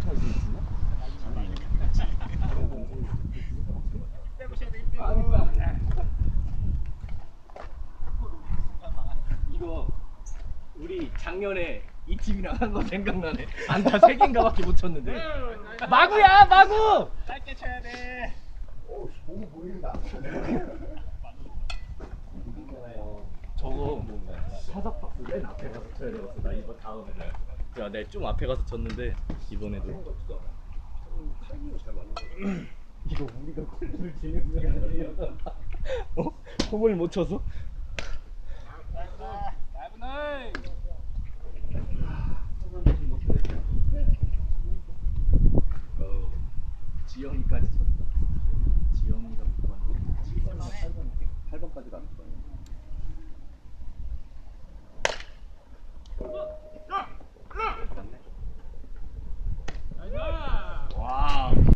할수 있나? 이거 우리 작년에 이 팀이랑 한거 생각나네. 안타 세 개인가밖에 못 쳤는데. 마구야 마구. 짧게 쳐야 돼. 오, 공이 보인다. 저거 사석 박스 맨 앞에 가서 쳐야 되겠어. 나 이번 다음에. 야, 내가 좀 앞에 가서 쳤는데 이번에도. 이거 우리가 골을 지는 게 아니야 어? 홈을 못 쳐서? 지영이까지 쳤다. 지영이가 8번 8번까지 갔어